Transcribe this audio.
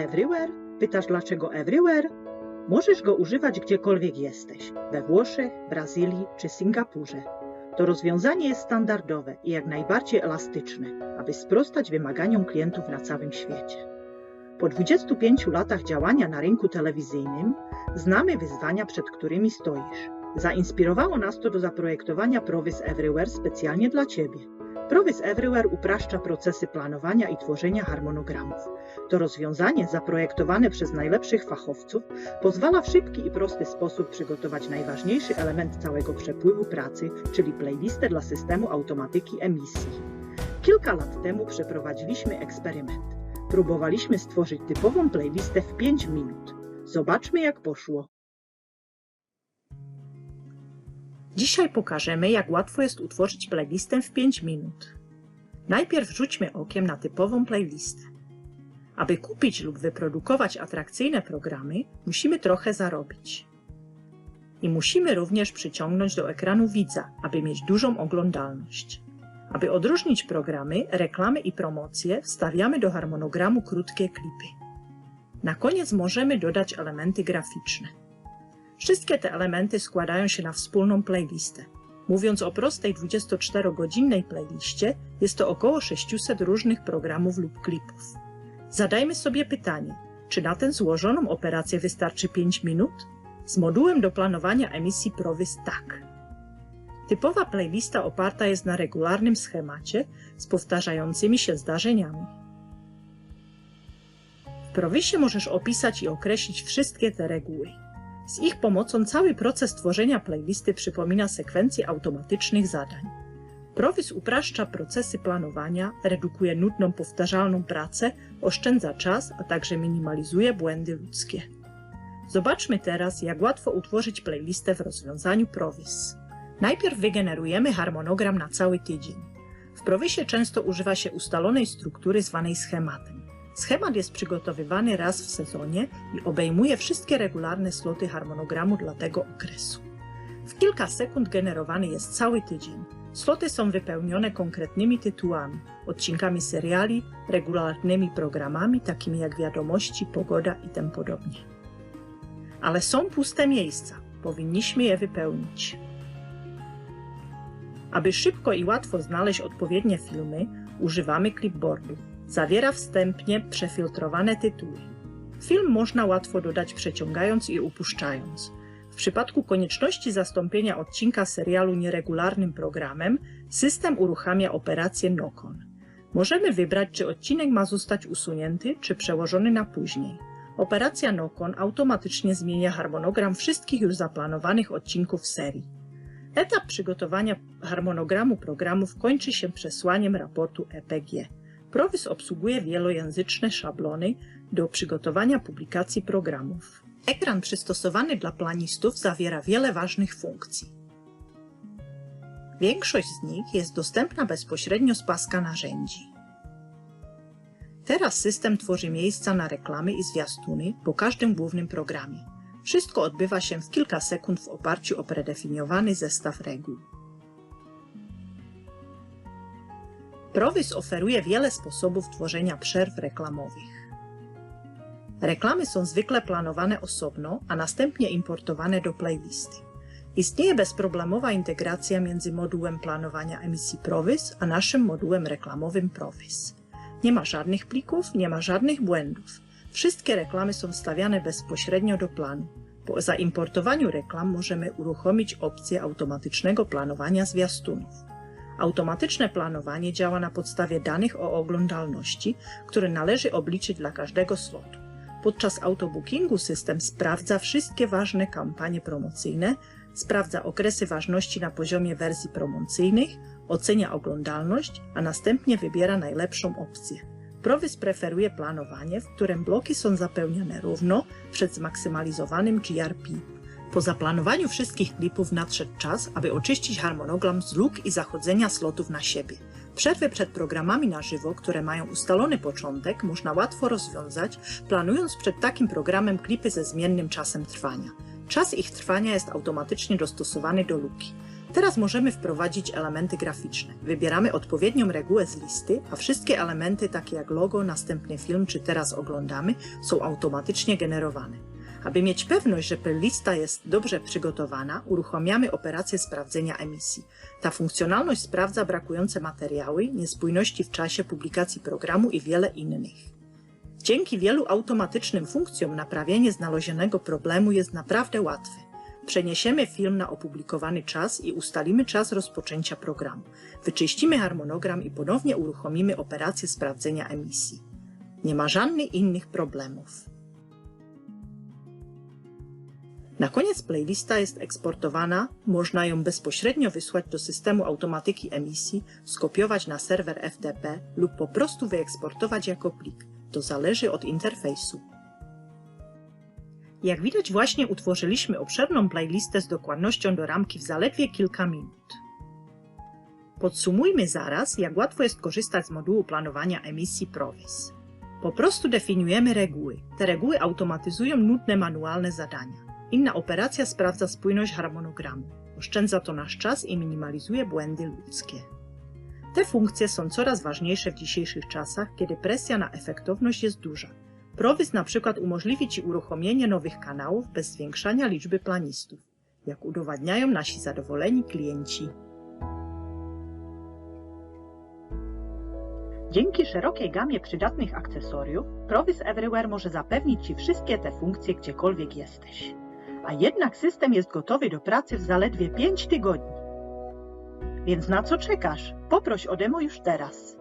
Everywhere? Pytasz dlaczego Everywhere? Możesz go używać gdziekolwiek jesteś we Włoszech, Brazylii czy Singapurze. To rozwiązanie jest standardowe i jak najbardziej elastyczne, aby sprostać wymaganiom klientów na całym świecie. Po 25 latach działania na rynku telewizyjnym znamy wyzwania, przed którymi stoisz. Zainspirowało nas to do zaprojektowania Provis Everywhere specjalnie dla Ciebie. Provis Everywhere upraszcza procesy planowania i tworzenia harmonogramów. To rozwiązanie, zaprojektowane przez najlepszych fachowców, pozwala w szybki i prosty sposób przygotować najważniejszy element całego przepływu pracy, czyli playlistę dla systemu automatyki emisji. Kilka lat temu przeprowadziliśmy eksperyment. Próbowaliśmy stworzyć typową playlistę w 5 minut. Zobaczmy, jak poszło. Dzisiaj pokażemy, jak łatwo jest utworzyć playlistę w 5 minut. Najpierw rzućmy okiem na typową playlistę. Aby kupić lub wyprodukować atrakcyjne programy, musimy trochę zarobić. I musimy również przyciągnąć do ekranu widza, aby mieć dużą oglądalność. Aby odróżnić programy, reklamy i promocje, wstawiamy do harmonogramu krótkie klipy. Na koniec możemy dodać elementy graficzne. Wszystkie te elementy składają się na wspólną playlistę. Mówiąc o prostej 24-godzinnej playliście, jest to około 600 różnych programów lub klipów. Zadajmy sobie pytanie, czy na tę złożoną operację wystarczy 5 minut? Z modułem do planowania emisji Provis tak. Typowa playlista oparta jest na regularnym schemacie z powtarzającymi się zdarzeniami. W Provisie możesz opisać i określić wszystkie te reguły. Z ich pomocą cały proces tworzenia playlisty przypomina sekwencję automatycznych zadań. Provis upraszcza procesy planowania, redukuje nudną, powtarzalną pracę, oszczędza czas, a także minimalizuje błędy ludzkie. Zobaczmy teraz, jak łatwo utworzyć playlistę w rozwiązaniu Provis. Najpierw wygenerujemy harmonogram na cały tydzień. W Provisie często używa się ustalonej struktury zwanej schematem. Schemat jest przygotowywany raz w sezonie i obejmuje wszystkie regularne sloty harmonogramu dla tego okresu. W kilka sekund generowany jest cały tydzień. Sloty są wypełnione konkretnymi tytułami, odcinkami seriali, regularnymi programami takimi jak wiadomości, pogoda i tym podobnie. Ale są puste miejsca, powinniśmy je wypełnić. Aby szybko i łatwo znaleźć odpowiednie filmy, używamy clipboardu. Zawiera wstępnie przefiltrowane tytuły. Film można łatwo dodać przeciągając i upuszczając. W przypadku konieczności zastąpienia odcinka serialu nieregularnym programem, system uruchamia operację Nokon. Możemy wybrać, czy odcinek ma zostać usunięty, czy przełożony na później. Operacja Nokon automatycznie zmienia harmonogram wszystkich już zaplanowanych odcinków serii. Etap przygotowania harmonogramu programów kończy się przesłaniem raportu EPG. Provis obsługuje wielojęzyczne szablony do przygotowania publikacji programów. Ekran przystosowany dla planistów zawiera wiele ważnych funkcji. Większość z nich jest dostępna bezpośrednio z paska narzędzi. Teraz system tworzy miejsca na reklamy i zwiastuny po każdym głównym programie. Wszystko odbywa się w kilka sekund w oparciu o predefiniowany zestaw reguł. Provis oferuje wiele sposobów tworzenia przerw reklamowych. Reklamy są zwykle planowane osobno, a następnie importowane do playlisty. Istnieje bezproblemowa integracja między modułem planowania emisji Provis a naszym modułem reklamowym Provis. Nie ma żadnych plików, nie ma żadnych błędów. Wszystkie reklamy są wstawiane bezpośrednio do planu. Po zaimportowaniu reklam możemy uruchomić opcję automatycznego planowania zwiastunów. Automatyczne planowanie działa na podstawie danych o oglądalności, które należy obliczyć dla każdego slotu. Podczas autobookingu system sprawdza wszystkie ważne kampanie promocyjne, sprawdza okresy ważności na poziomie wersji promocyjnych, ocenia oglądalność, a następnie wybiera najlepszą opcję. Provis preferuje planowanie, w którym bloki są zapełnione równo przed zmaksymalizowanym GRP. Po zaplanowaniu wszystkich klipów nadszedł czas, aby oczyścić harmonogram z luk i zachodzenia slotów na siebie. Przerwy przed programami na żywo, które mają ustalony początek, można łatwo rozwiązać, planując przed takim programem klipy ze zmiennym czasem trwania. Czas ich trwania jest automatycznie dostosowany do luki. Teraz możemy wprowadzić elementy graficzne. Wybieramy odpowiednią regułę z listy, a wszystkie elementy takie jak logo, następny film czy teraz oglądamy są automatycznie generowane. Aby mieć pewność, że playlista jest dobrze przygotowana, uruchamiamy operację sprawdzenia emisji. Ta funkcjonalność sprawdza brakujące materiały, niespójności w czasie publikacji programu i wiele innych. Dzięki wielu automatycznym funkcjom naprawienie znalezionego problemu jest naprawdę łatwe. Przeniesiemy film na opublikowany czas i ustalimy czas rozpoczęcia programu. Wyczyścimy harmonogram i ponownie uruchomimy operację sprawdzenia emisji. Nie ma żadnych innych problemów. Na koniec playlista jest eksportowana, można ją bezpośrednio wysłać do systemu automatyki emisji, skopiować na serwer FTP lub po prostu wyeksportować jako plik. To zależy od interfejsu. Jak widać właśnie utworzyliśmy obszerną playlistę z dokładnością do ramki w zaledwie kilka minut. Podsumujmy zaraz, jak łatwo jest korzystać z modułu planowania emisji Provis. Po prostu definiujemy reguły. Te reguły automatyzują nudne manualne zadania. Inna operacja sprawdza spójność harmonogramu. Oszczędza to nasz czas i minimalizuje błędy ludzkie. Te funkcje są coraz ważniejsze w dzisiejszych czasach, kiedy presja na efektowność jest duża. Provis na przykład umożliwi Ci uruchomienie nowych kanałów bez zwiększania liczby planistów, jak udowadniają nasi zadowoleni klienci. Dzięki szerokiej gamie przydatnych akcesoriów, Provis Everywhere może zapewnić Ci wszystkie te funkcje gdziekolwiek jesteś. A jednak system jest gotowy do pracy w zaledwie 5 tygodni. Więc na co czekasz? Poproś o demo już teraz.